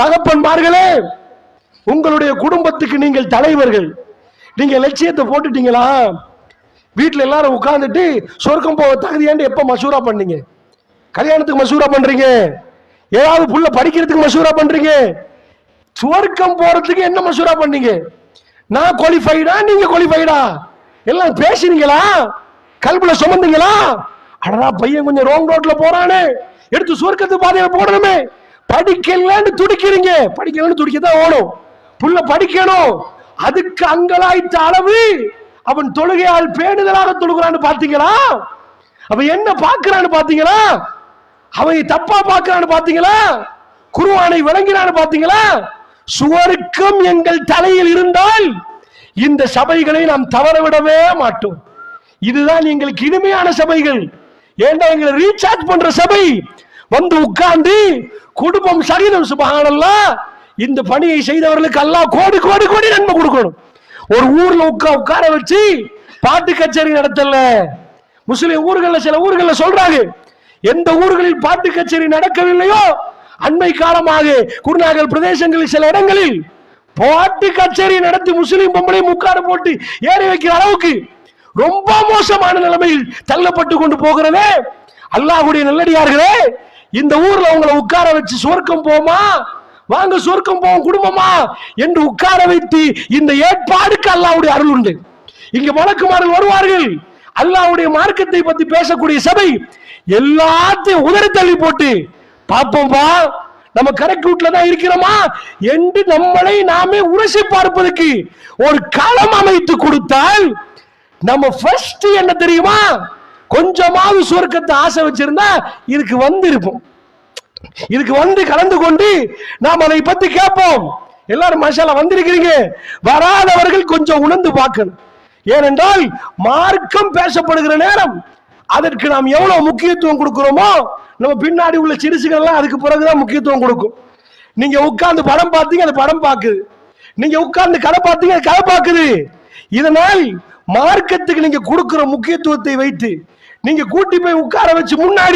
தகப்பன்மார்களே உங்களுடைய குடும்பத்துக்கு நீங்கள் தலைவர்கள். நீங்க லட்சியத்தை போட்டுட்டீங்களா? வீட்டில் எல்லாரும் உட்கார்ந்துட்டு சொர்க்கம் போக தகுதியாண்டு எப்போ மசூரா பண்ணீங்க? கல்யாணத்துக்கு மசூரா பண்றீங்க? ஏதாவது புள்ள படிக்கிறதுக்கு மசூரா பண்றீங்க? சுவர்க்கம் போறதுக்கு என்ன மசூரா பண்ணீங்க? நான் குவாலிஃபைடா நீங்க குவாலிஃபைடா எல்லாம் பேசுனீங்களா? கல்புல சுமந்தீங்களா? அடடா பையன் கொஞ்சம் ரோங் ரோட்ல போறானே. எடுத்து சுவர்க்கத்து பாதையில போடணுமே. படிக்கலன்னு துடிக்கிறீங்க. படிக்கலன்னு துடிக்கத்தான் ஓடும். புள்ள படிக்கணும். அதுக்கு அங்கலாய்த்த அளவு அவன் தொழுகையால் பேணுதலாக தொழுகிறான்னு பாத்தீங்களா அவன் என்ன பார்க்கறான்னு பாத்தீங்களா அவன் தப்பா பார்க்கறான்னு பாத்தீங்களா குருவானை விளங்கினான்னு பாத்தீங்களா சுவருக்கும் எங்கள் தலையில் இருந்தால் இந்த சபைகளை நாம் தவற விடவே மாட்டோம். இதுதான் எங்களுக்கு இனிமையான சபைகள். ஏண்டா எங்களை ரீசார்ஜ் பண்ற சபை? வந்து உட்கார்ந்து குடும்பம் சகிதம் சுபகானல்லா இந்த பணியை செய்தவர்களுக்கு அல்லாஹ் கோடி கோடி கோடி நன்மை கொடுக்கணும். ஒரு ஊர்ல உட்கா உட்கார வச்சு பாட்டு கச்சேரி நடத்தல. முஸ்லிம் ஊர்கள்ல சில ஊர்கள்ல சொல்றாங்க எந்த ஊர்களில் பாட்டு கச்சேரி நடக்கவில்லையோ அண்மை காலமாக குருநாகல் பிரதேசங்களில் சில இடங்களில் பாட்டு கச்சேரி நடத்தி முஸ்லிம் பொம்பளை முக்காடு போட்டு ஏறி வைக்கிற அளவுக்கு ரொம்ப மோசமான நிலைமையில் தள்ளப்பட்டு கொண்டு போகிறதே அல்லாஹுடைய நல்லடியார்களே இந்த ஊர்ல உங்களை உட்கார வச்சு சொர்க்கம் போமா? வாங்க சொர்க்கம் போவோம் குடும்பமா? என்று உட்கார வைத்து இந்த ஏற்பாடுக்கு அல்லாவுடைய அருள் உண்டு. இங்க வழக்குமார்கள் வருவார்கள். அல்லாவுடைய மார்க்கத்தை பத்தி பேசக்கூடிய சபை எல்லாத்தையும் உதறி தள்ளி போட்டு பார்ப்போம்பா நம்ம கரெக்ட் ரூட்ல தான் இருக்கிறோமா? என்று நம்மளை நாமே உரசி பார்ப்பதற்கு ஒரு களம் அமைத்து கொடுத்தால் நம்ம ஃபர்ஸ்ட் என்ன தெரியுமா? கொஞ்சமாவது சுவர்க்கத்தை ஆசை வச்சிருந்தா இதுக்கு வந்து இருப்போம். இதுக்கு வந்து கலந்து கொண்டு நாம் அதை பத்தி கேட்போம். எல்லாரும் மசாலா வந்திருக்கிறீங்க. வராதவர்கள் கொஞ்சம் உணர்ந்து பார்க்கணும். ஏனென்றால் மார்க்கம் பேசப்படுகிற நேரம் அதற்கு நாம் எவ்வளவு முக்கியத்துவம் கொடுக்கிறோமோ நம்ம பின்னாடி உள்ள சிறுசுகள் எல்லாம் அதுக்கு பிறகுதான் முக்கியத்துவம் கொடுக்கும். நீங்க உட்கார்ந்து படம் பார்த்தீங்க அது படம் பார்க்குது. நீங்க உட்கார்ந்து கதை பார்த்தீங்க அது கதை பார்க்குது. இதனால் மார்க்கத்துக்கு நீங்க கொடுக்கிற முக்கியத்துவத்தை வைத்து நீங்க கூட்டி போய் உட்கார வச்சு முன்னாடி